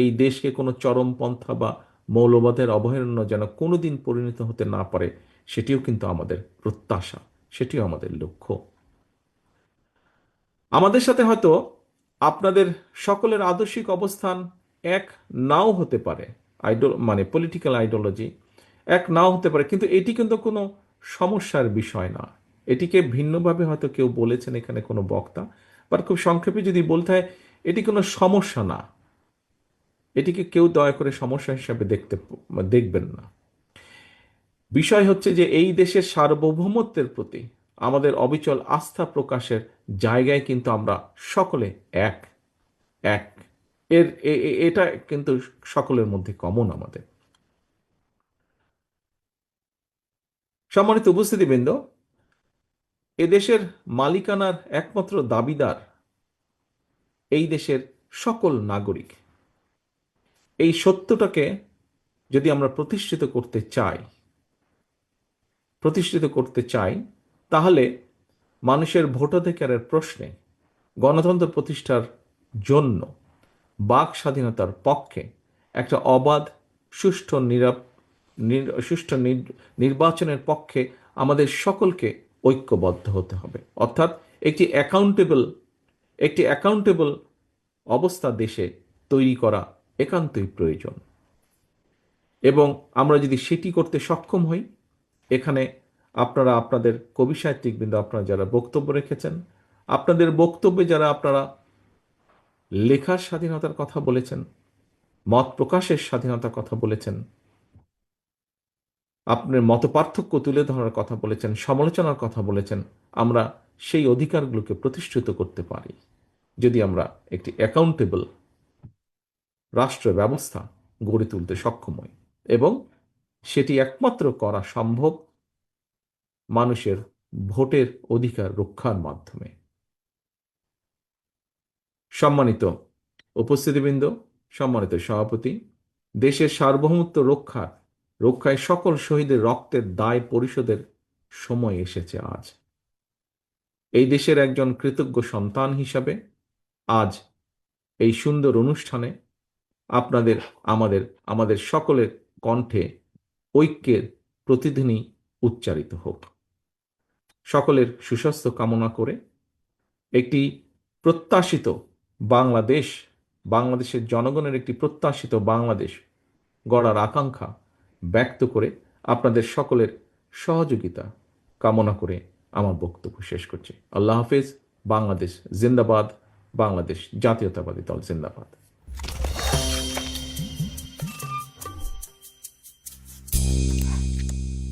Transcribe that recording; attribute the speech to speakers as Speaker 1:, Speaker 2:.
Speaker 1: এই দেশকে কোনো চরমপন্থা বা মৌলবাদের অভয়ারণ্য যেন কোনোদিন পরিণত হতে না পারে, সেটিও কিন্তু আমাদের প্রত্যাশা, সেটিও আমাদের লক্ষ্য। আমাদের সাথে হয়তো আপনাদের সকলের আদর্শিক অবস্থান এক নাও হতে পারে আইডল মানে পলিটিক্যাল আইডিওলজি এক নাও হতে পারে, কিন্তু এটি কিন্তু কোনো সমস্যার বিষয় না। এটিকে ভিন্নভাবে হয়তো কেউ বলেছেন এখানে কোনো বক্তা, বাট খুব সংক্ষেপে যদি বলতে হয়, এটি কোনো সমস্যা না। এটিকে কেউ দয়া করে সমস্যা হিসাবে দেখতে দেখবেন না। বিষয় হচ্ছে যে এই দেশের সার্বভৌমত্বের প্রতি আমাদের অবিচল আস্থা প্রকাশের জায়গায় কিন্তু আমরা সকলে এক এক। এর এটা কিন্তু সকলের মধ্যে কমন আমাদের। সম্মানিত উপস্থিতিবৃন্দ এদেশের মালিকানার একমাত্র দাবিদার এই দেশের সকল নাগরিক। এই সত্যটাকে যদি আমরা প্রতিষ্ঠিত করতে চাই, প্রতিষ্ঠিত করতে চাই, তাহলে মানুষের ভোটাধিকারের প্রশ্নে গণতন্ত্র প্রতিষ্ঠার জন্য বাক স্বাধীনতার পক্ষে একটা অবাধ, সুষ্ঠু, নিরাপ, নির- সুষ্ঠু নির- নির্বাচনের পক্ষে আমাদের সকলকে ঐক্যবদ্ধ হতে হবে। অর্থাৎ একটি অ্যাকাউন্টেবল একটি অ্যাকাউন্টেবল অবস্থা দেশে তৈরি করা একান্তই প্রয়োজন। এবং আমরা যদি সেটি করতে সক্ষম হই, এখানে আপনারা আপনাদের কবি সাহিত্যিকবৃন্দ, আপনারা যারা বক্তব্য রেখেছেন, আপনাদের বক্তব্যে যারা আপনারা লেখার স্বাধীনতার কথা বলেছেন, মত প্রকাশের স্বাধীনতার কথা বলেছেন আপনার মত পার্থক্য তুলে ধরার কথা বলেছেন, সমালোচনার কথা বলেছেন, আমরা সেই অধিকারগুলোকে প্রতিষ্ঠিত করতে পারি। যদি আমরা একটি অ্যাকাউন্টেবল রাষ্ট্র ব্যবস্থা গড়ে তুলতে সক্ষম হই এবং সেটি একমাত্র করা সম্ভব মানুষের ভোটের অধিকার রক্ষার মাধ্যমে। সম্মানিত উপস্থিতিবৃন্দ, সম্মানিত সভাপতি, দেশের সার্বভৌমত্ব রক্ষার, রক্ষায় সকল শহীদের রক্তের দায় পরিশোধের সময় এসেছে আজ। এই দেশের একজন কৃতজ্ঞ সন্তান হিসাবে আজ এই সুন্দর অনুষ্ঠানে আপনাদের, আমাদের আমাদের সকলের কণ্ঠে ঐক্যের প্রতিধ্বনি উচ্চারিত হোক। সকলের সুস্বাস্থ্য কামনা করে একটি প্রত্যাশিত বাংলাদেশ, বাংলাদেশের জনগণের একটি প্রত্যাশিত বাংলাদেশ গড়ার আকাঙ্ক্ষা ব্যক্ত করে আপনাদের সকলের সহযোগিতা কামনা করে আমার বক্তব্য শেষ করছি। আল্লাহ হাফেজ, বাংলাদেশ জিন্দাবাদ, বাংলাদেশ জাতীয়তাবাদী দল জিন্দাবাদ।